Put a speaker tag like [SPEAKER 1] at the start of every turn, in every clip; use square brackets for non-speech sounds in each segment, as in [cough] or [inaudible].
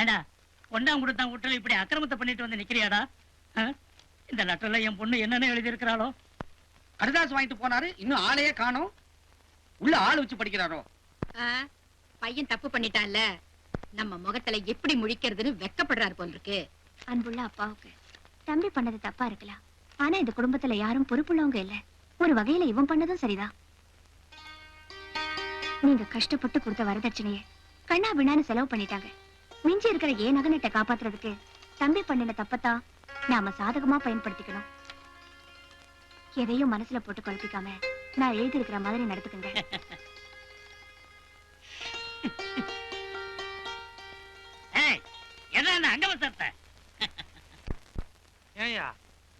[SPEAKER 1] ஏண்டா? ஒன்னாம் கொடுத்தான் வீட்டுல இப்படி அக்கிரமத்தை பண்ணிட்டு வந்து நிக்கிறியாடா? இந்த லெட்டர்ல என் பொண்ணு என்னென்ன எழுதி இருக்கிறாளோ
[SPEAKER 2] கடுதாசு வாங்கிட்டு போனாரு இன்னும் ஆளையே காணோம். உள்ள ஆள் வச்சு படிக்கிறாரோ?
[SPEAKER 3] பையன் தப்பு பண்ணிட்டான்ல. நம்ம முகத்துல எப்படி முழிக்கிறதுன்னு வெக்கப்படுறாரு போல் இருக்கு
[SPEAKER 4] அன்புள்ள அப்பாவுக்கு. தம்பி பண்ணது தப்பா இருக்கலாம். ஆனா இந்த குடும்பத்துல யாரும் பொறுப்புள்ளவங்க இல்ல. ஒரு வகையில இவன் பண்ணதும் சரிதான். நீங்க கஷ்டப்பட்டு கொடுத்த வரதட்சணைய கண்ணா பின்னான்னு செலவு பண்ணிட்டாங்க. மிஞ்சி இருக்கிற ஏன் நகனத்தை காப்பாத்துறதுக்கு தம்பி பண்ணின தப்பத்தான் நாம சாதகமா பயன்படுத்திக்கணும். எதையும் மனசுல போட்டு குழப்பிக்காம நான் எழுதி இருக்கிற மாதிரி நடத்துக்குங்க [laughs]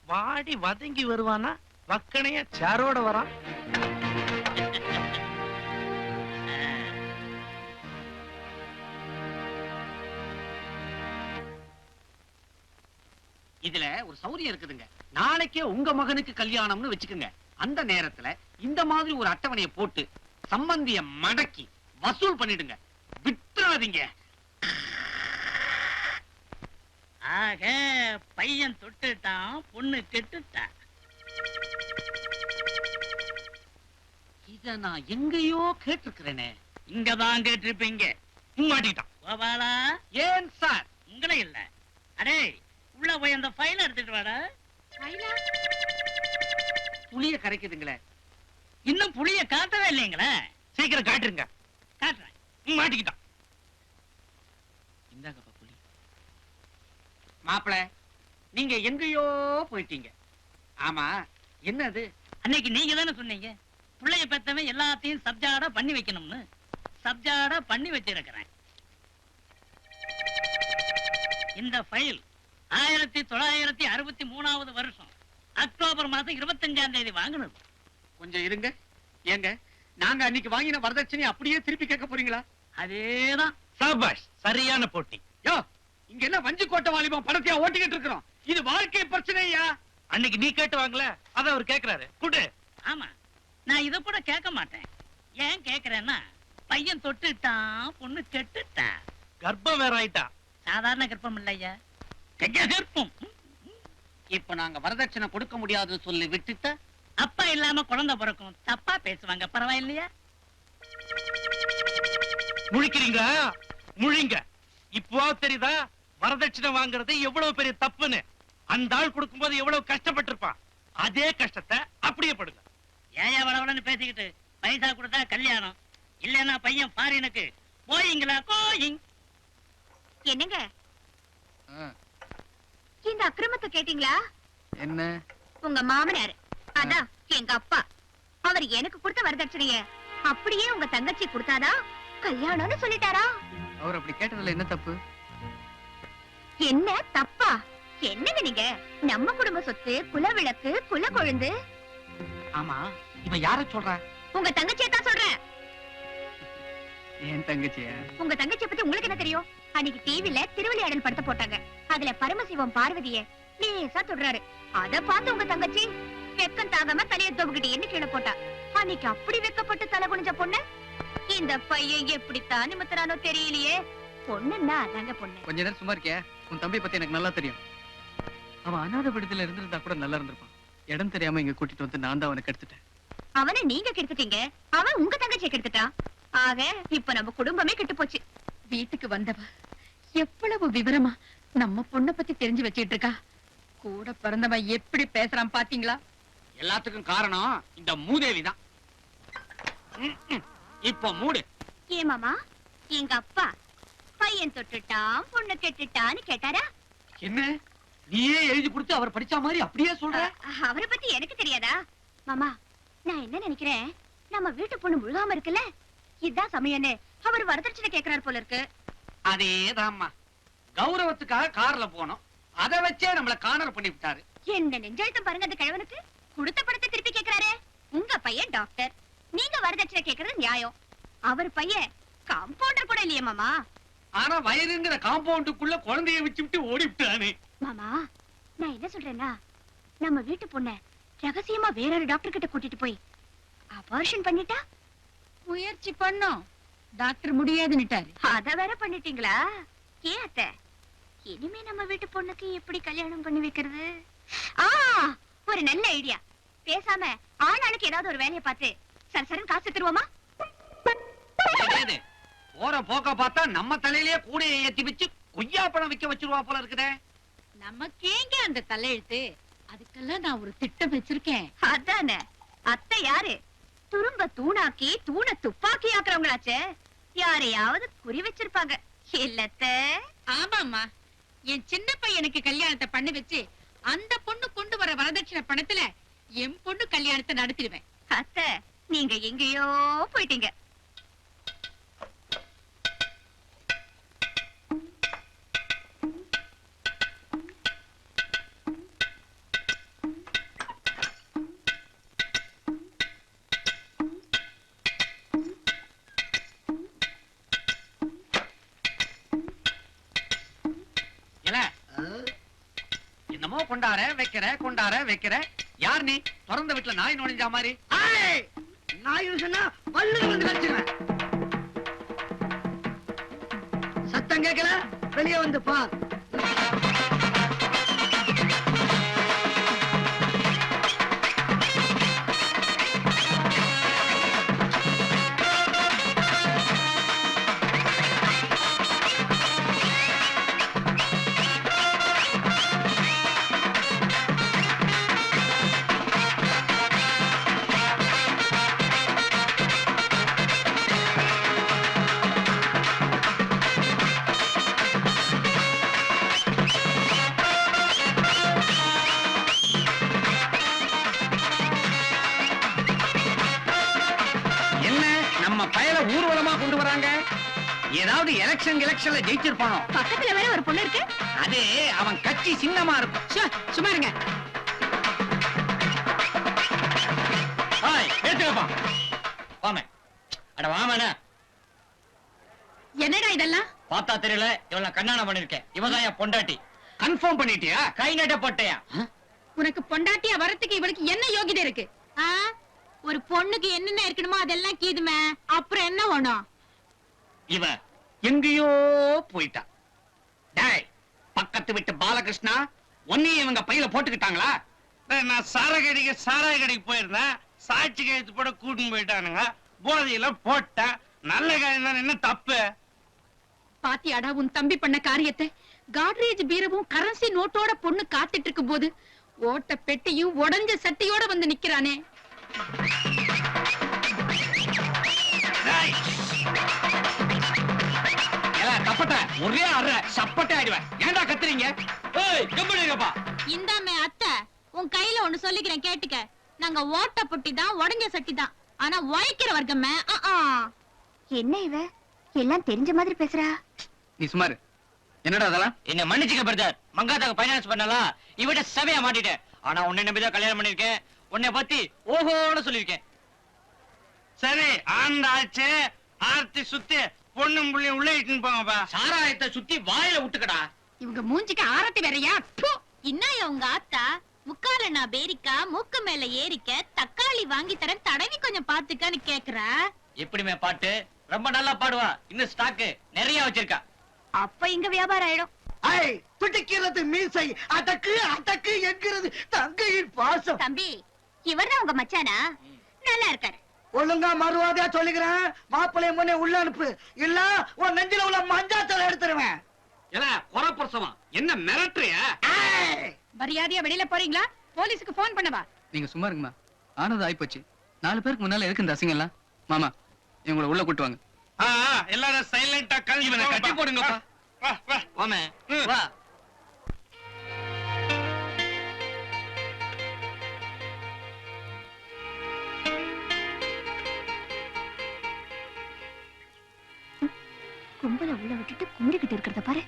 [SPEAKER 5] வாடி வதங்கி வருவானா? வக்கனைய சேரோட வரான்?
[SPEAKER 2] சௌரியம் இருக்குதுங்க. நாளைக்கே உங்க மகனுக்கு கல்யாணம்னு வச்சுக்கோங்க. அந்த நேரத்துல இந்த மாதிரி ஒரு அட்டவணையை போட்டு சம்பந்திய மடக்கி வசூல் பண்ணிடுங்க. விட்டுறாதீங்க.
[SPEAKER 1] ஆக பையன் தொட்டுட்டான் பொண்ணு கெட்டுட்டான்
[SPEAKER 2] இத நான் எங்கேயோ கேட்டிருக்கிறேனே.
[SPEAKER 1] இங்கதான் கேட்டிருப்பீங்க.
[SPEAKER 5] மாட்டிக்கிட்டான்
[SPEAKER 1] கோபாலா?
[SPEAKER 2] ஏன் சார்?
[SPEAKER 1] உங்களே இல்ல. அடே உள்ள போய் அந்த ஃபைல் எடுத்துட்டு வாடா.
[SPEAKER 2] புளிய கரைக்குதுங்களே.
[SPEAKER 1] இன்னும் புளிய காட்டவே இல்லைங்களே.
[SPEAKER 5] சீக்கிரம் காட்டுருங்க
[SPEAKER 1] காட்டுறேன்.
[SPEAKER 5] மாட்டிக்கிட்டான்
[SPEAKER 2] இந்தாங்கப்பா புளி. மாப்பிள நீங்க எங்கேயோ போயிட்டீங்க. ஆமா என்னது?
[SPEAKER 1] அன்னைக்கு நீங்க தானே சொன்னீங்க. பிள்ளைய பெத்தவன் எல்லாத்தையும் சப்ஜாடா பண்ணி வைக்கணும்னு. சப்ஜாடா பண்ணி வச்சிருக்கிறேன். இந்த ஃபைல் ஆயிரத்தி தொள்ளாயிரத்தி அறுபத்தி மூணாவது வருஷம். அக்டோபர் மாசம் இருபத்தஞ்சாம் தேதி வாங்கினது.
[SPEAKER 2] கொஞ்சம் இருங்க. ஏங்க நாங்க அன்னைக்கு வாங்கின வரதட்சணை அப்படியே திருப்பி கேட்க போறீங்களா?
[SPEAKER 1] அதேதான்.
[SPEAKER 5] சபாஷ் சரியான போட்டி.
[SPEAKER 2] யோ இங்க என்ன வஞ்சி கோட்டை வாலிபம் பணத்தையா ஓட்டிக்கிட்டு இருக்கிறோம்? இது வாழ்க்கை பிரச்சனையா?
[SPEAKER 5] அன்னைக்கு நீ கேட்டு வாங்கல அத அவர் கேக்குறாரு. குடு.
[SPEAKER 1] ஆமா நான் இத கூட கேட்க மாட்டேன். ஏன் கேக்குறேன்னா பையன் தொட்டுட்டான் பொண்ணு கெட்டுட்டான்
[SPEAKER 5] கர்ப்பம் வேற ஆயிட்டா.
[SPEAKER 1] சாதாரண கர்ப்பம் இல்லையா? கெஜ கர்ப்பம்
[SPEAKER 2] இப்ப நாங்க வரதட்சணை கொடுக்க முடியாதுன்னு சொல்லி விட்டுட்ட
[SPEAKER 1] அப்பா இல்லாம குழந்தை பிறக்கும். தப்பா பேசுவாங்க பரவாயில்லையா?
[SPEAKER 5] முழிக்கிறீங்களா? முழிங்க. இப்போ தெரியுதா? வரதட்சணை வாங்குறது எவ்வளவு பெரிய தப்புன்னு. அந்த ஆள் கொடுக்கும்போது எவ்வளவு கஷ்டப்பட்டிருப்பான். அதே கஷ்டத்தை அப்படியே படுங்க.
[SPEAKER 1] ஏயா வளவளன்னு பேசிக்கிட்டு பைசா கொடுத்தா கல்யாணம். இல்லைன்னா பையன் ஃபாரினுக்கு போயிங்களா கோயிங்
[SPEAKER 4] என்னங்க? இந்த அக்கிரமத்தை கேட்டீங்களா?
[SPEAKER 2] என்ன?
[SPEAKER 4] உங்க மாமனார் அதான் எங்க அப்பா. அவர் எனக்கு கொடுத்த வரதட்சணைய அப்படியே உங்க தங்கச்சி கொடுத்தாதா கல்யாணம்னு சொல்லிட்டாரா?
[SPEAKER 2] அவர் அப்படி கேட்டதுல என்ன தப்பு?
[SPEAKER 4] என்ன தப்பா? என்னங்க நீங்க? நம்ம குடும்ப சொத்து குலவிளக்கு குல கொழுந்து
[SPEAKER 2] ஆமா இவன் யார சொல்ற?
[SPEAKER 4] உங்க தங்கச்சியை தான் சொல்றேன்.
[SPEAKER 2] என் தங்கச்சிய?
[SPEAKER 4] உங்க தங்கச்சியை பத்தி உங்களுக்கு என்ன தெரியும்? அன்னைக்கு டிவில திருவிளையாடல் படத்தை போட்டாங்க. அதுல பரமசிவம் பார்வதிய லேசா தொடுறாரு. அத பார்த்து உங்க தங்கச்சி வெக்கம் தாங்காம தலைய தொகுக்கிட்டு என்ன கீழே போட்டா? அன்னைக்கு அப்படி வெக்கப்பட்டு தலை குனிஞ்ச பொண்ணு? இந்த பையன் எப்படித்தான் நிமித்துறானோ தெரியலையே. பொண்ணுன்னா அதாங்க பொண்ணு.
[SPEAKER 2] கொஞ்ச நேரம் சும்மா இருக்கியா? உன் தம்பி பத்தி எனக்கு நல்லா தெரியும். அவன் அநாத விடுதல இருந்திருந்தா கூட நல்லா இருந்திருப்பான். இடம் தெரியாம இங்க கூட்டிட்டு வந்து நான் தான் அவனை கெடுத்துட்டேன்.
[SPEAKER 4] அவனை நீங்க கெடுத்துட்டீங்க. அவன் உங்க தங்கச்சியை கெடுத்துட்டான். ஆக இப்ப நம்ம குடும்பமே கெட்டு போச்சு.
[SPEAKER 3] வீட்டுக்கு வந்தவ எவ்வளவு விவரமா? நம்ம பொண்ண பத்தி தெரிஞ்சு வச்சிட்டு இருக்கா? கூட பிறந்தவன் எப்படி பேசுறான் பாத்தீங்களா?
[SPEAKER 2] எல்லாத்துக்கும் காரணம் இந்த மூதேவி தான் இப்ப மூடு.
[SPEAKER 4] ஏ மாமா எங்க அப்பா பையன் தொட்டுட்டான் பொண்ணு கெட்டுட்டான்னு கேட்டாரா?
[SPEAKER 2] என்ன? நீயே எழுதி கொடுத்து அவர் படிச்ச மாதிரி அப்படியே சொல்ற?
[SPEAKER 4] அவரை பத்தி எனக்கு தெரியாதா? மாமா நான் என்ன நினைக்கிறேன்? நம்ம வீட்டு பொண்ணு முழுகாம இருக்குல்ல? இதான் சமயம்னு அவர் வரதட்சணை கேக்குறாரு போல இருக்கு.
[SPEAKER 2] அதேதாம்மா. கௌரவத்துக்காக கார்ல போனோம். அதை வச்சே நம்மள காணர் பண்ணி விட்டாரு.
[SPEAKER 4] என்ன நெஞ்செழுத்தம் பாருங்க அந்த கிழவனுக்கு? கொடுத்த பணத்தை திருப்பி கேக்குறாரு. உங்க பையன் டாக்டர். நீங்க வரதட்சணை கேக்குறது நியாயம். அவர் பையன் காம்பவுண்டர் கூட இல்லையே மாமா.
[SPEAKER 2] ஆனா வயதுங்கிற காம்பவுண்டுக்குள்ள குழந்தைய வச்சுட்டு ஓடி விட்டானே.
[SPEAKER 4] மாமா நான் என்ன சொல்றேன்னா நம்ம வீட்டு பொண்ண ரகசியமா வேறொரு டாக்டர் கிட்ட கூட்டிட்டு போய் அபார்ஷன் பண்ணிட்டா?
[SPEAKER 3] முயற்சி பண்ணோம். டாக்டர் முடியாதுன்னுட்டாரு.
[SPEAKER 4] அத வேற பண்ணிட்டீங்களா? ஏன் அத்தை? இனிமே நம்ம வீட்டு பொண்ணுக்கு எப்படி கல்யாணம் பண்ணி வைக்கிறது? ஆ ஒரு நல்ல ஐடியா பேசாம ஆளாளுக்கு ஏதாவது ஒரு வேலையை பார்த்து சரி சரன் காசு தருவோமா?
[SPEAKER 2] போற போக்க பார்த்தா நம்ம தலையிலேயே கூடைய ஏத்தி வச்சு கொய்யா பழம் விக்க வச்சிருவா போல இருக்குதே.
[SPEAKER 3] நமக்கேங்க அந்த தலையெழுத்து? அதுக்கெல்லாம் நான் ஒரு திட்டம் வச்சிருக்கேன்.
[SPEAKER 4] அதானே? அத்தை யாரு? துரும்ப தூணாக்கி தூண துப்பாக்கி ஆக்குறவங்களாச்சே. யாரையாவது குறி வச்சிருப்பாங்க. இல்லத்த.
[SPEAKER 3] ஆமாமா என் சின்ன பையனுக்கு கல்யாணத்தை பண்ணி வச்சு அந்த பொண்ணு கொண்டு வர வரதட்சணை பணத்துல என் பொண்ணு கல்யாணத்தை நடத்திடுவேன்.
[SPEAKER 4] அத்தை நீங்க எங்கேயோ போயிட்டீங்க.
[SPEAKER 2] கொண்டார வைக்கிற? யார் நீ? திறந்த வீட்டுல நாய் நுழைஞ்சா மாதிரி?
[SPEAKER 6] நாய் சொன்னா பல்லு வந்து சத்தம் கேட்கல? வெளியே வந்து பார்
[SPEAKER 2] எலெக்ஷன்ல ஜெயிச்சிருப்பானோ?
[SPEAKER 4] பக்கத்துல வேற ஒரு பொண்ணு இருக்கு.
[SPEAKER 2] அது அவன் கட்சி சின்னமா இருக்கும்.
[SPEAKER 3] சும்மா இருங்க.
[SPEAKER 5] ஹாய் ஏத்துக்கப்பா வாமே. அட வாமேண்ணே
[SPEAKER 3] என்னடா இதெல்லாம்?
[SPEAKER 5] பார்த்தா தெரியல இவள கண்ணாணம் பண்ணிருக்கேன். இவதான் என் பொண்டாட்டி.
[SPEAKER 2] கன்ஃபார்ம் பண்ணிட்டியா?
[SPEAKER 5] கை நட்ட போட்டையா
[SPEAKER 3] உனக்கு பொண்டாட்டியா வரத்துக்கு இவளுக்கு என்ன யோகிதை இருக்கு?
[SPEAKER 4] ஒரு பொண்ணுக்கு என்னென்ன இருக்கணுமோ அதெல்லாம் கீதுமே.
[SPEAKER 3] அப்புறம் என்ன வேணும்?
[SPEAKER 2] இவ எங்கேயோ போயிட்டா. டேய் பக்கத்து விட்டு பாலகிருஷ்ணா ஒன்னையும் இவங்க பையில போட்டுக்கிட்டாங்களா?
[SPEAKER 5] நான் சார கடைக்கு சாராய கடைக்கு போயிருந்தேன். சாட்சி கையெழுத்து போட கூட்டின்னு போயிட்டானுங்க. போதையில போட்டேன். நல்ல காரியம் தான் என்ன தப்பு?
[SPEAKER 3] பாத்தியாடா உன் தம்பி பண்ண காரியத்தை. காட்ரேஜ் பீரவும் கரன்சி நோட்டோட பொண்ணு காத்துட்டு இருக்கும் போது ஓட்ட பெட்டியும் உடைஞ்ச சட்டியோட வந்து நிக்கிறானே.
[SPEAKER 2] டேய் ஏல தப்பட்ட ஒரே அற சப்பட்டை ஆயிடுவேன். ஏன்டா கத்துறீங்க? ஏய் கம்பெனிங்கப்பா
[SPEAKER 4] இந்தாமே அத்தை உன் கையில ஒண்ணு சொல்லிக்கிறேன் கேட்டுக்க. நாங்க ஓட்ட புட்டி தான் உடஞ்ச சட்டி தான். ஆனா உழைக்கிற வர்க்கமே என்ன இவ? எல்லாம் தெரிஞ்ச மாதிரி பேசுறா?
[SPEAKER 2] நீ சுமாரு என்னடா அதெல்லாம்?
[SPEAKER 5] என்ன மன்னிச்சுக்க பிரதர். மங்காத்தாக்கு பைனான்ஸ் பண்ணலாம் இவட்ட செவையா மாட்டிட்டேன். ஆனா உன்னை நம்பிதான் கல்யாணம் பண்ணிருக்கேன் உன்னை பத்தி ஓஹோன்னு சொல்லிருக்கேன் சரி ஆண்டாச்சு ஆர்த்தி சுத்தி. பொண்ணும் புள்ளையும் உள்ள இட்டுன்னு போங்கப்பா.
[SPEAKER 2] சாராயத்தை சுத்தி வாயில விட்டுக்கடா
[SPEAKER 3] இவங்க மூஞ்சிக்கு ஆரத்தி வேறயா? ப்பு!
[SPEAKER 4] இன்னாய உங்க ஆத்தா? முக்கால நான் பேரிக்கா மூக்கு மேல ஏறிக்க தக்காளி வாங்கி தரேன் தடவி கொஞ்சம் பாத்துக்கன்னு கேக்குறா.
[SPEAKER 5] எப்படிமே பாட்டு? ரொம்ப நல்லா பாடுவா. இன்னும் ஸ்டாக்கு நிறைய வச்சிருக்கா.
[SPEAKER 4] அப்ப இங்க வியாபாரம் ஆயிடும்.
[SPEAKER 6] ஐ துடிக்கிறது மீசை. அடக்கு அடக்கு என்கிறது தங்கையின் பாசம்.
[SPEAKER 4] தம்பி இவர்தான் உங்க மச்சானா? நல்லா இருக்காரு.
[SPEAKER 6] ஒழுங்கா மறுவாதையா சொல்லுகிறேன் மாப்பிள்ளை முன்னே உள்ள அனுப்பு. இல்ல உன் நெஞ்சில உள்ள மஞ்சாத்தலை எடுத்துருவேன்.
[SPEAKER 2] ஏல குறப்பிரசவம் என்ன மிரட்டுறிய?
[SPEAKER 6] ஐ!
[SPEAKER 3] மரியாதையா வெளியில போறீங்களா? போலீஸுக்கு போன் பண்ணவா?
[SPEAKER 7] நீங்க சும்மா இருங்கம்மா. ஆனது ஆயிப்போச்சு. நாலு பேருக்கு முன்னால எதுக்கு இந்த அசிங்கம் எல்லாம் மாமா இவங்களை உள்ள கூட்டு வாங்க.
[SPEAKER 5] எல்லாரும் சைலண்டா கல்வி
[SPEAKER 2] கட்டி.
[SPEAKER 5] வா வா.
[SPEAKER 4] கும்பல உள்ள விட்டுட்டு கும்பிட்டுக்கிட்டு இருக்கிறத பாரு.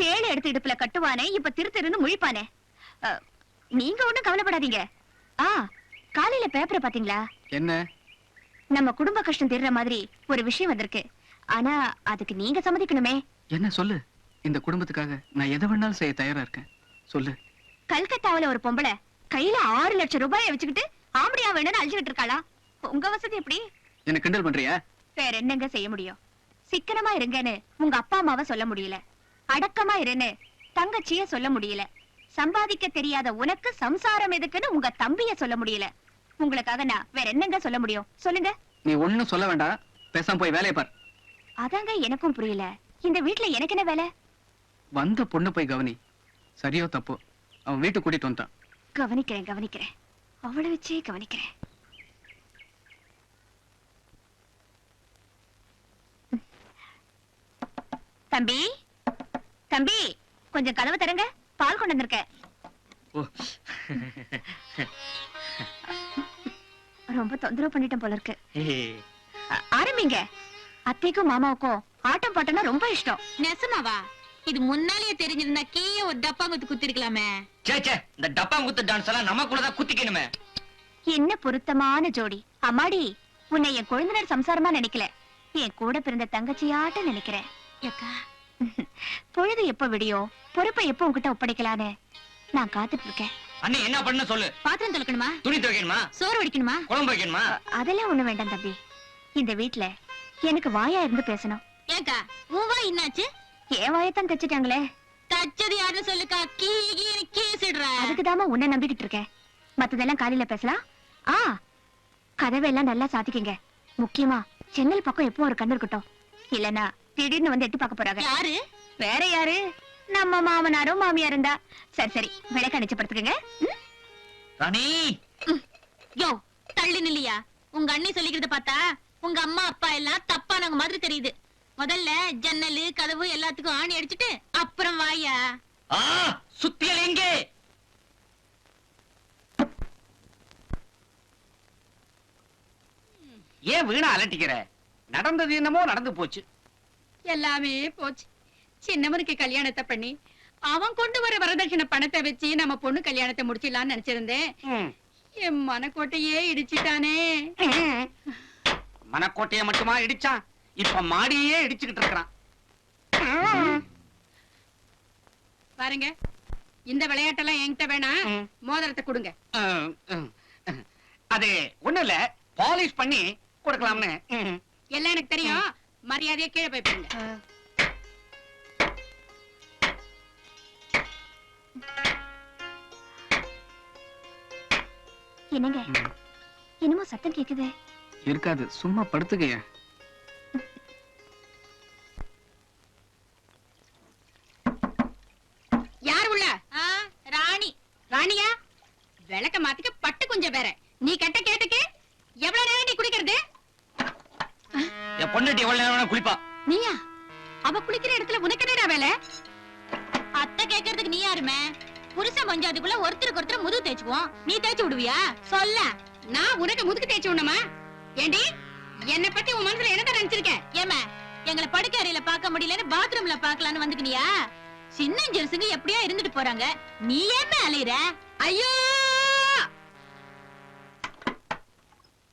[SPEAKER 4] தேளை எடுத்து இடுப்புல கட்டுவானே இப்ப திரு திருன்னு முழிப்பானே. நீங்க ஒண்ணும் கவலைப்படாதீங்க. ஆ காலையில பேப்பரை பாத்தீங்களா?
[SPEAKER 7] என்ன?
[SPEAKER 4] நம்ம குடும்ப கஷ்டம் தீர்ற மாதிரி ஒரு விஷயம் வந்திருக்கு. ஆனா அதுக்கு நீங்க சம்மதிக்கணுமே.
[SPEAKER 7] என்ன சொல்லு. இந்த குடும்பத்துக்காக நான் எதை வேணாலும் செய்ய தயாரா இருக்கேன். சொல்லு.
[SPEAKER 4] கல்கத்தாவுல ஒரு பொம்பளை கையில ஆறு லட்சம் ரூபாயை வச்சுக்கிட்டு ஆம்படியா வேணும்னு அழிச்சுக்கிட்டு இருக்காளா? உங்க வசதி எப்படி?
[SPEAKER 7] என்ன கிண்டல் பண்றியா?
[SPEAKER 4] வேற என்னங்க செய்ய முடியும்? சிக்கனமா இருங்கன்னு உங்க அப்பா அம்மாவை சொல்ல முடியல. அடக்கமா இருன்னு தங்கச்சிய சொல்ல முடியல. சம்பாதிக்க தெரியாத உனக்கு சம்சாரம் எதுக்குன்னு உங்க தம்பிய சொல்ல முடியல. உங்களுக்காக நான் வேற என்னங்க சொல்ல முடியும்? சொல்லுங்க.
[SPEAKER 7] நீ ஒண்ணும் சொல்ல வேண்டாம். பேசாம போய் வேலையை பார்.
[SPEAKER 4] அதாங்க எனக்கும் புரியல. இந்த வீட்ல எனக்கு என்ன வேலை?
[SPEAKER 7] வந்த பொண்ணு போய் கவனி. சரியோ தப்போ? அவன் வீட்டுக்கு கூட்டிட்டு வந்துட்டான்.
[SPEAKER 4] கவனிக்கிறேன் கவனிக்கிறேன். அவளை வச்சே கவனிக்கிறேன். தம்பி? தம்பி கொஞ்சம் கதவு தரங்க பால் கொண்டு வந்திருக்கேன். ரொம்ப தொந்தரவு பண்ணிட்டேன் போல இருக்கு. ஆரம்பிங்க. அத்தைக்கும் மாமாவுக்கும் ஆட்டம் பாட்டம்னா ரொம்ப இஷ்டம்.
[SPEAKER 3] நெசமாவா? இது முன்னாலேயே தெரிஞ்சிருந்தா கீழே ஒரு டப்பாங்குத்து குத்திருக்கலாமே.
[SPEAKER 5] சே சே இந்த டப்பாங்குத்து டான்ஸ் எல்லாம் நமக்குள்ளதான் குத்திக்கணுமே.
[SPEAKER 4] என்ன பொருத்தமான ஜோடி. அம்மாடி உன்னை என் கொழுந்தனர் சம்சாரமா நினைக்கல. என் கூட பிறந்த தங்கச்சியாட்ட நினைக்கிறேன்.
[SPEAKER 3] அக்கா.
[SPEAKER 4] பொழுது எப்ப விடியோ? பொறுப்பை எப்ப உன்கிட்ட ஒப்படைக்கலான்னு? நான் காத்துட்டு இருக்கேன்
[SPEAKER 5] அண்ணி என்ன பண்ண சொல்லு.
[SPEAKER 3] பாத்திரம் தொலைக்கணுமா?
[SPEAKER 5] துணி துவைக்கணுமா?
[SPEAKER 3] சோறு வடிக்கணுமா?
[SPEAKER 5] குழம்பு வைக்கணுமா?
[SPEAKER 4] அதெல்லாம் ஒண்ணு வேண்டாம் தம்பி. இந்த வீட்ல எனக்கு வாயா இருந்து பேசணும்.
[SPEAKER 3] ஏக்கா உன் வா என்னாச்சு?
[SPEAKER 4] என் வாயத்தான் தச்சுட்டாங்களே.
[SPEAKER 3] தச்சது யாருன்னு சொல்லுக்கா. Key key கேசிடுற.
[SPEAKER 4] அதுக்குதாம்மா உன்னை நம்பிக்கிட்டு இருக்கேன். மத்ததெல்லாம் காலையில பேசலாம். ஆ கதவெல்லாம் நல்லா சாத்திக்கங்க. முக்கியமா சென்னல் பக்கம் எப்போ ஒரு கண்ணு இருக்கட்டும். இல்லனா திடீர்னு வந்து எட்டி பார்க்க போறாங்க.
[SPEAKER 3] யாரு?
[SPEAKER 4] வேற யாரு? நம்ம மாமனாரோ மாமியார் இருந்தா சரி சரி விளக்க அணைச்சு படுத்துக்கங்க?
[SPEAKER 5] ராணி!
[SPEAKER 3] யோ தள்ளி நில்லியா? உங்க அண்ணி சொல்லிக்கிறத பார்த்தா உங்க அம்மா அப்பா எல்லாம் தப்பானவங்க மாதிரி தெரியுது. முதல்ல ஜன்னலு கதவு எல்லாத்துக்கும் ஆணி அடிச்சிட்டு அப்புறம் வாயா?
[SPEAKER 5] ஆ சுத்தியல் எங்கே?
[SPEAKER 2] ஏன் வீணா அலட்டிக்கிற? நடந்தது என்னமோ நடந்து போச்சு.
[SPEAKER 3] எல்லாமே போச்சு. சின்னவனுக்கு கல்யாணத்தை பண்ணி அவன் கொண்டு வர வரதட்சணை பணத்தை வச்சு நம்ம பொண்ணு கல்யாணத்தை முடிச்சிடலாம்னு நினைச்சிருந்தேன். என் மனக்கோட்டையே இடிச்சிட்டானே.
[SPEAKER 2] மனக்கோட்டையை மட்டுமா இடிச்சான் இப்ப மாடியே இடிச்சுக்கிட்டு இருக்கிறான்.
[SPEAKER 3] பாருங்க இந்த விளையாட்டெல்லாம் என்கிட்ட வேணாம்.
[SPEAKER 2] ம்.
[SPEAKER 3] மோதிரத்தை கொடுங்க.
[SPEAKER 2] அது ஒண்ணு இல்ல பாலிஷ் பண்ணி கொடுக்கலாம்னு.
[SPEAKER 3] எல்லாம் எனக்கு தெரியும். மரியாதையா கீழே போய் பாருங்க.
[SPEAKER 4] என்னங்க? என்னமோ சத்தம் கேக்குது.
[SPEAKER 7] இருக்காது சும்மா படுத்துக்கைய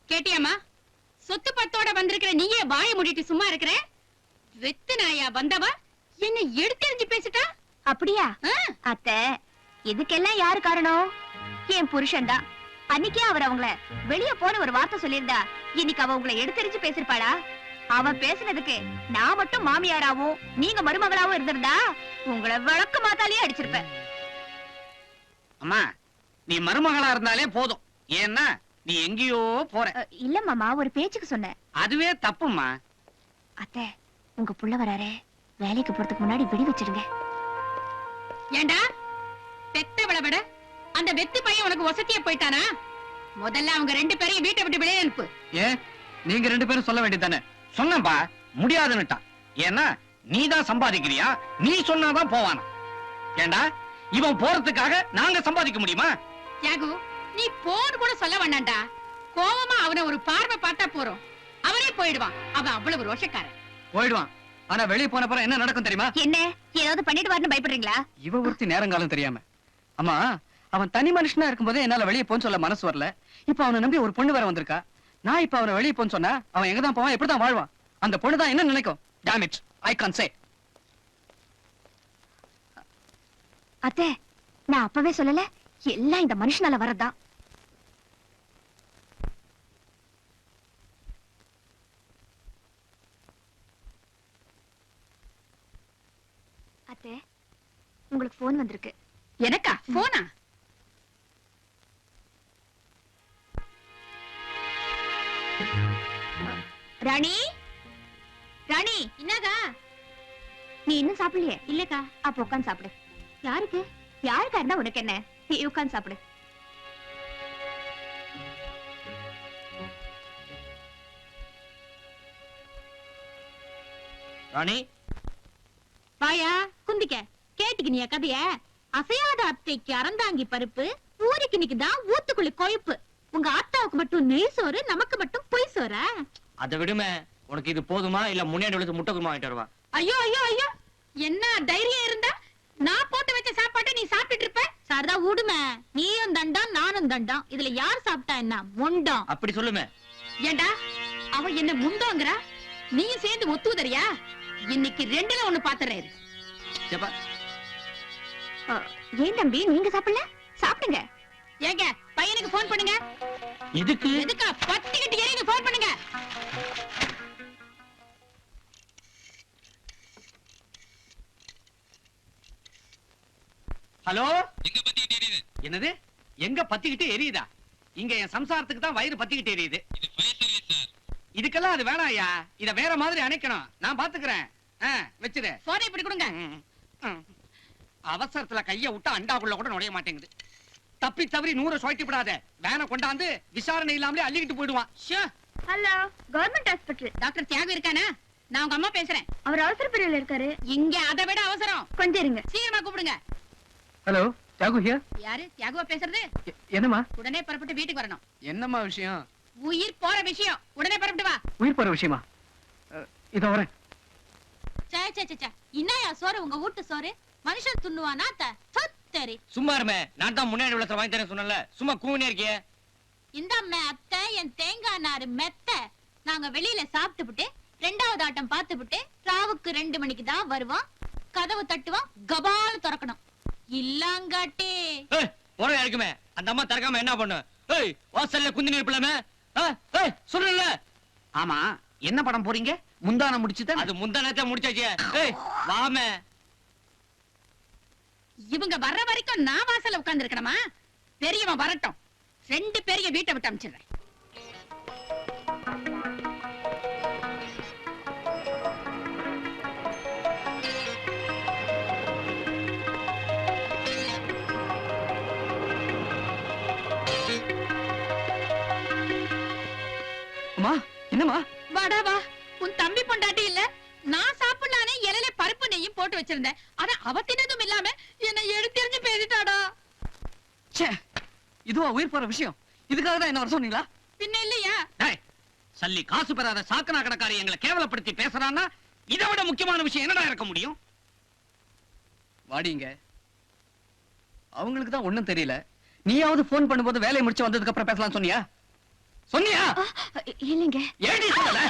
[SPEAKER 3] கேட்டியாமா சொத்து பத்தோட வந்திருக்கிற நீயே வாயை மூடிட்டு சும்மா இருக்கிற? வெத்து நாயா வந்தவ? என்ன எடுத்தெறிஞ்சு பேசிட்டா?
[SPEAKER 4] அப்படியா? அத்தை இதுக்கெல்லாம் யாரு காரணம்? என் புருஷன் தான். அன்னைக்கே அவர் அவங்கள வெளிய போன ஒரு வார்த்தை சொல்லியிருந்தா இன்னைக்கு அவ உங்களை எடுத்தெறிஞ்சு பேசிருப்பாளா அவன் பேசுனதுக்கு நான் மட்டும் மாமியாராவும் நீங்க மருமகளாவும் இருந்திருந்தா உங்களை விளக்கு மாத்தாலே அடிச்சிருப்பேன்.
[SPEAKER 2] அம்மா நீ மருமகளா இருந்தாலே போதும். ஏன்னா நீ எங்கேயோ போற.
[SPEAKER 4] இல்ல மாமா ஒரு பேச்சுக்கு சொன்னேன்.
[SPEAKER 2] அதுவே தப்புமா
[SPEAKER 4] அத்தை உங்க புள்ள வராரே. வேலைக்கு போறதுக்கு முன்னாடி விடி வச்சிருங்க.
[SPEAKER 3] ஏண்டா? பெத்தவள விட அந்த வெத்து பையன் உனக்கு வசதியா போயிட்டானா? முதல்ல அவங்க ரெண்டு பேரையும் வீட்டை விட்டு வெளியே அனுப்பு.
[SPEAKER 7] ஏன் நீங்க ரெண்டு பேரும் சொல்ல வேண்டியதானே
[SPEAKER 2] சொன்னப்பா முடியாதுன்னுட்டான். ஏன்னா நீ தான் சம்பாதிக்கிறியா? நீ சொன்னாதான் போவானா. ஏண்டா இவன் போறதுக்காக நாங்க சம்பாதிக்க முடியுமா?
[SPEAKER 3] தியாகு நீ போன் கூட சொல்ல வேண்டாம்டா கோவமா அவனை ஒரு பார்வை பார்த்தா போறோம். அவனே போயிடுவான். அவன் அவ்வளவு ரோஷக்காரன்.
[SPEAKER 7] போயிடுவான். ஆனா வெளிய போன அப்புறம் என்ன நடக்கும் தெரியுமா?
[SPEAKER 4] என்ன? ஏதாவது பண்ணிட்டு வரணும் பயப்படுறீங்களா?
[SPEAKER 7] இவ ஒருத்தி நேரங்காலம் தெரியாம. அம்மா அவன் தனி மனுஷனா இருக்கும்போதே என்னால வெளிய போன்னு சொல்ல மனசு வரல. இப்ப அவனை நம்பி ஒரு பொண்ணு வேற வந்திருக்கா. நான் இப்ப அவனை வெளிய போன்னு சொன்னா அவன் எங்க தான் போவான் எப்படி தான் வாழ்வான்? அந்த பொண்ணு தான் என்ன நினைக்கும்? டேமேஜ் ஐ கான் சே
[SPEAKER 4] அத்தை நான் அப்பவே சொல்லல. எல்லாம் இந்த மனுஷனால வரதான் அத்தை உங்களுக்கு போன் வந்திருக்கு.
[SPEAKER 3] எனக்கா? போனா
[SPEAKER 4] ராணி? ராணி
[SPEAKER 3] என்னக்கா
[SPEAKER 4] நீ இன்னும் சாப்பிடலையே?
[SPEAKER 3] இல்லக்கா.
[SPEAKER 4] அப்ப உட்காந்து சாப்பிடு.
[SPEAKER 3] யாருக்கு?
[SPEAKER 4] யாருக்கா இருந்தா உனக்கு என்ன? நீ உட்காந்து சாப்பிடு.
[SPEAKER 5] ராணி?
[SPEAKER 3] வாயா குந்திக்க. கேட்டுக்கு நீ கதைய அசையாத அத்தைக்கு அறந்தாங்கி பருப்பு ஊருக்கு நிக்குதான் ஊத்துக்குள்ளி கொழுப்பு. உங்க ஆத்தாவுக்கு மட்டும் நெய் சோறு நமக்கு மட்டும் பொய் சோறா?
[SPEAKER 5] அதை விடுமே. உனக்கு இது போதுமா? இல்ல முன்னாடி உள்ள முட்டை குருமா வாங்கிட்டு வருவா?
[SPEAKER 3] ஐயோ ஐயோ ஐயோ! என்ன தைரியம் இருந்தா? நான் போட்டு வச்ச சாப்பாட்டை நீ சாப்பிட்டுட்டு இருப்ப? சாரதா விடுமே நீயும் தண்டம் நானும் தண்டம். இதுல யார் சாப்பிட்டா என்ன? முண்டம்.
[SPEAKER 5] அப்படி சொல்லுமே.
[SPEAKER 3] ஏண்டா? அவ என்ன முண்டோங்கறா? நீயும் சேர்ந்து ஒத்துதறியா இன்னைக்கு ரெண்டுல ஒண்ணு பாத்துறாரு
[SPEAKER 4] ஏன் தம்பி நீங்க சாப்பிடல? சாப்பிடுங்க.
[SPEAKER 3] ஏங்க பையனுக்கு போன் பண்ணுங்க.
[SPEAKER 5] இதுக்கு
[SPEAKER 3] எதுக்கா பத்திக்கிட்டு ஏறி போன் பண்ணுங்க?
[SPEAKER 2] ஹலோ? என்னது? எங்க பத்திக்கிட்டு எரியுதா? இங்க என் சம்சாரத்துக்கு தான் வயிறு பத்திக்கிட்டு எரியுது. இதுக்கெல்லாம் அது வேணாம் ஐயா. இத வேற மாதிரி அணைக்கணும். நான் பாத்துக்கிறேன். வச்சிரு.
[SPEAKER 3] போனை இப்படி கொடுங்க.
[SPEAKER 2] அவசரத்துல கைய விட்டா அண்டாக்குள்ள கூட நுழைய மாட்டேங்குது. தப்பி தவறி நூறு சுழட்டி விடாத. வேனை கொண்டாந்து விசாரணை இல்லாமலே அள்ளிக்கிட்டு போயிடுவான்.
[SPEAKER 4] Hello government hospital
[SPEAKER 3] doctor Thiyagu இருக்கானா? நான் உங்க அம்மா பேசுறேன்.
[SPEAKER 4] அவர் அவசர பிரிவுல இருக்காரு.
[SPEAKER 3] இங்க அதை விட அவசரம்.
[SPEAKER 4] கொஞ்சம் இருங்க.
[SPEAKER 3] சீக்கிரமா கூப்பிடுங்க.
[SPEAKER 7] ஹலோ தியாகு ஹியர்
[SPEAKER 3] யாரு? தியாகுவா பேசுறது?
[SPEAKER 7] என்னம்மா?
[SPEAKER 3] உடனே புறப்பட்டு வீட்டுக்கு வரணும்.
[SPEAKER 7] என்னம்மா விஷயம்?
[SPEAKER 3] உயிர் போற விஷயம். உடனே புறப்பட்டு வா.
[SPEAKER 7] உயிர் போற விஷயமா? இதோ வரேன்.
[SPEAKER 3] சே சே சே, சே என்னையா சோறு? உங்க வீட்டு சோறு? மனுஷன் துண்ணுவானா? த சரி
[SPEAKER 5] சும்மா இருமே நான் தான் முன்னாடி உள்ள வாங்கி தரேன் சொன்னல சும்மா கூவினே இருக்கியே.
[SPEAKER 3] இந்த அம்மா அத்தை என் தேங்காய் நாறு மெத்த. நாங்க வெளியில சாப்பிட்டுப்புட்டு ரெண்டாவது ஆட்டம் பார்த்துப்புட்டு ராவுக்கு ரெண்டு மணிக்கு தான் வருவோம். கதவு தட்டுவோம் கபால் திறக்கணும். இல்லாங்காட்டி.
[SPEAKER 5] போற இருக்குமே அந்த அம்மா திறக்காம என்ன பண்ணு? ஏய் வாசல்ல குந்தி நிற்பலாமே ஏய் சொல்லல
[SPEAKER 2] ஆமா என்ன படம் போறீங்க? முந்தான முடிச்சுதான்.
[SPEAKER 5] அது முந்தா நேரத்தை முடிச்சாச்சு. ஏய் வாமே.
[SPEAKER 3] இவங்க வர்ற வரைக்கும் நான் வாசல்ல உட்கார்ந்து இருக்கணுமா பெரியவன் வரட்டும். ரெண்டு பேரையும் வீட்டை விட்டு அமிச்சிடுறேன்.
[SPEAKER 7] அம்மா என்னம்மா?
[SPEAKER 3] வாடா வா. உன் தம்பி பொண்டாட்டி இல்ல. நான் சாப்பிடலானே இலையில பருப்பு நெய்யும் போட்டு வச்சிருந்தேன். ஆனா அவ தின்னதும் இல்லாம என்னை எடுத்தெறிஞ்சு பேசிட்டாடா
[SPEAKER 7] ச்சே இதுவா உயிர் போற விஷயம். இதுக்காக தான் என்ன வர சொன்னீங்களா?
[SPEAKER 3] பின்ன இல்லையா?
[SPEAKER 2] டேய், சல்லி காசு பெறாத சாக்கனா கடைக்காரி எங்களை கேவலப்படுத்தி பேசுறான்னா இதை விட முக்கியமான விஷயம் என்னடா இருக்க முடியும்?
[SPEAKER 7] வாடிங்க. அவங்களுக்கு தான் ஒண்ணும் தெரியல. நீயாவது ஃபோன் பண்ணும்போது வேலையை முடிச்சு வந்ததுக்கு அப்புறம் பேசலாம் சொன்னியா? சொன்னியா
[SPEAKER 4] இல்லைங்க.
[SPEAKER 2] ஏடி சொல்லல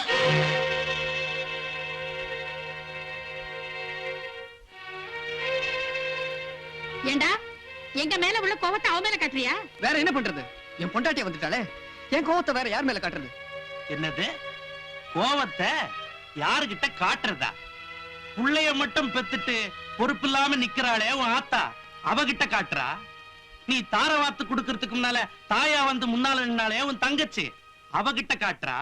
[SPEAKER 3] ஏண்டா? எங்க மேல உள்ள கோவத்தை அவ மேல கட்டுறியா?
[SPEAKER 7] வேற என்ன பண்றது? என் பொண்டாட்டிய வந்துட்டாளே. என் கோவத்தை வேற யார் மேல காட்டுறது?
[SPEAKER 8] என்னது? கோவத்தை யாருகிட்ட காட்டுறதா? புள்ளைய மட்டும் பெத்துட்டு பொறுப்பில்லாம நிக்கிறாளே உன் ஆத்தா அவகிட்ட காட்டுறா? நீ தார வாத்து குடுக்கறதுக்கு முன்னால தாயா வந்து முன்னால நின்னாலே உன் தங்கச்சி அவகிட்ட காட்டுறா?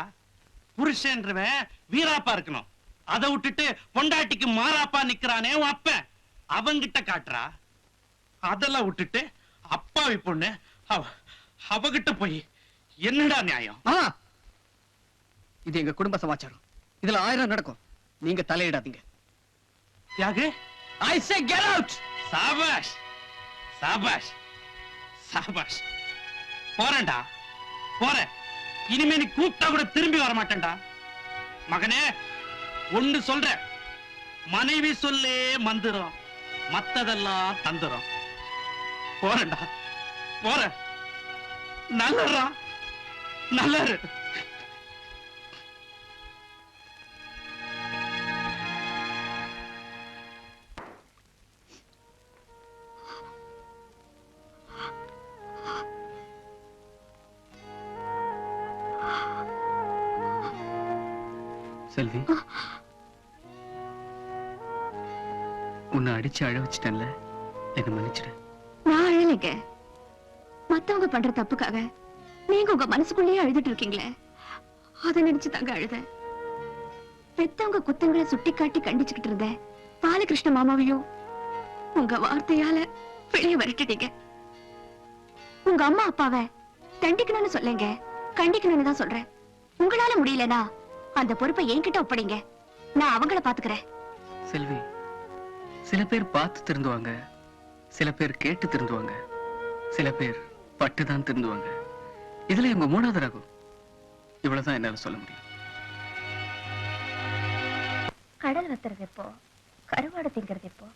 [SPEAKER 8] புருஷன்றவன் வீராப்பா இருக்கணும். அதை விட்டுட்டு பொண்டாட்டிக்கு மாறாப்பா நிக்கிறானே உன் அப்பன் அவங்கிட்ட காட்டுறா? அதெல்லாம் விட்டுட்டு அப்பாவி பொண்ணு அவ அவகிட்ட போய் என்னடா நியாயம்?
[SPEAKER 7] இது எங்க குடும்ப சமாச்சாரம். இதுல ஆயிரம் நடக்கும். நீங்க தலையிடாதீங்க.
[SPEAKER 8] Thiyagu?
[SPEAKER 7] I say get out
[SPEAKER 8] Shahbaz சாபாஷ் சாபாஷ். போறேன்டா. போறேன் இனிமே நீ கூப்பிட்டா கூட திரும்பி வர மாட்டேன்டா. மகனே ஒண்ணு சொல்றேன். மனைவி சொல்லே மந்திரம் மத்ததெல்லாம் தந்துரும். போறேன்டா. போறேன். நல்லா நல்லா
[SPEAKER 7] செல்வி உன்னை அடிச்சு அழ வச்சிட்டேன்ல. என்னை மன்னிச்சிடு.
[SPEAKER 4] நான் மத்தவங்க பண்ற தப்புக்காக நீங்க உங்க மனசுக்குள்ளேயே அழுதுட்டு இருக்கீங்களே. அதை நினைச்சு தாங்க அழுத பெத்தவங்க குத்தங்களை சுட்டி காட்டி கண்டிச்சுக்கிட்டு இருந்த பாலகிருஷ்ண மாமாவையும் உங்க வார்த்தையால வெளியே விரட்டிட்டீங்க. உங்க அம்மா அப்பாவை தண்டிக்கணும்னு சொல்லுங்க. கண்டிக்கணும்னு தான் சொல்றேன். உங்களால முடியலனா அந்த பொறுப்பை என்கிட்ட ஒப்படைங்க. நான் அவங்கள பாத்துக்கிறேன்.
[SPEAKER 7] செல்வி சில பேர் பார்த்து திருந்துவாங்க. சில பேர் கேட்டு திருந்துவாங்க. சில பேர் பட்டு தான் திருந்துவாங்க. இதுல இவங்க மூணாவது ரகம் இவ்வளவுதான் என்னால சொல்ல முடியும்.
[SPEAKER 4] கடல் வத்துறது எப்போ? கருவாடு திங்கிறது எப்போ?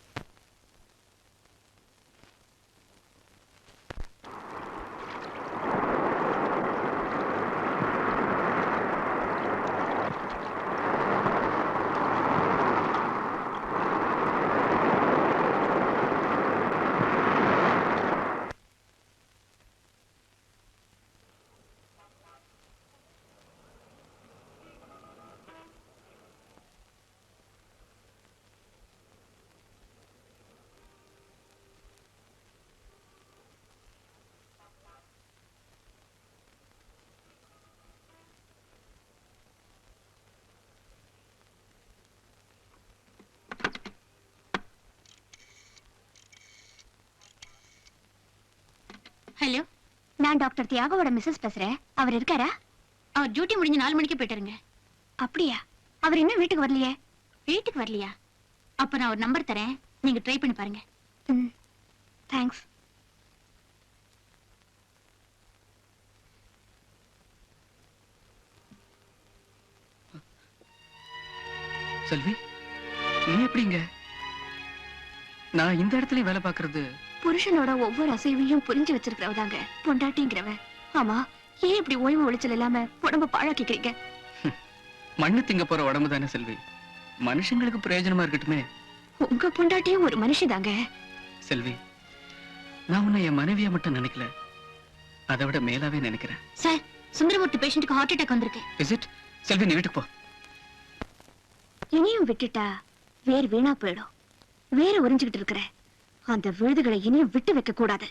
[SPEAKER 3] ஹலோ
[SPEAKER 4] நான் டாக்டர் தியாகோட மிஸ்ஸஸ் பேசுறேன். அவர் இருக்காரா?
[SPEAKER 3] அவர் டியூட்டி முடிஞ்சு நாலு மணிக்கு போயிட்டாருங்க.
[SPEAKER 4] அப்படியா? அவர் இன்னும் வீட்டுக்கு வரலையே?
[SPEAKER 3] வீட்டுக்கு வரலையா? அப்ப நான் ஒரு நம்பர் தரேன். நீங்க ட்ரை பண்ணி பாருங்க.
[SPEAKER 4] ம் தேங்க்ஸ்
[SPEAKER 7] செல்வி நீ எப்படிங்க நான் இந்த இடத்துலயும் வேலை பார்க்கறது
[SPEAKER 4] புருஷனோட ஒவ்வொரு அசைவையும் புரிஞ்சு வச்சிருக்கிறவதாங்க பொண்டாட்டிங்கிறவ ஆமா ஏன் இப்படி ஓய்வு ஒளிச்சல் இல்லாம உடம்ப பாழாக்கிக்கிறீங்க?
[SPEAKER 7] மண்ணு திங்க போற உடம்பு தானே செல்வி. மனுஷங்களுக்கு பிரயோஜனமா இருக்கட்டுமே.
[SPEAKER 4] உங்க பொண்டாட்டியும் ஒரு மனுஷிதாங்க.
[SPEAKER 7] செல்வி நான் உன்னை என் மனைவியா மட்டும் நினைக்கல. அதை விட மேலாவே நினைக்கிறேன்.
[SPEAKER 3] சார் சுந்தரமூர்த்தி பேஷண்ட்டுக்கு ஹார்ட் அட்டாக் வந்திருக்கு.
[SPEAKER 7] இட் செல்வி நீ வீட்டுக்கு போ.
[SPEAKER 4] இனியும் விட்டுட்டா வேர் வீணா போயிடும். வேற உறிஞ்சுகிட்டு இருக்கிற. அந்த விழுதுகளை இனியும் விட்டு வைக்க கூடாது.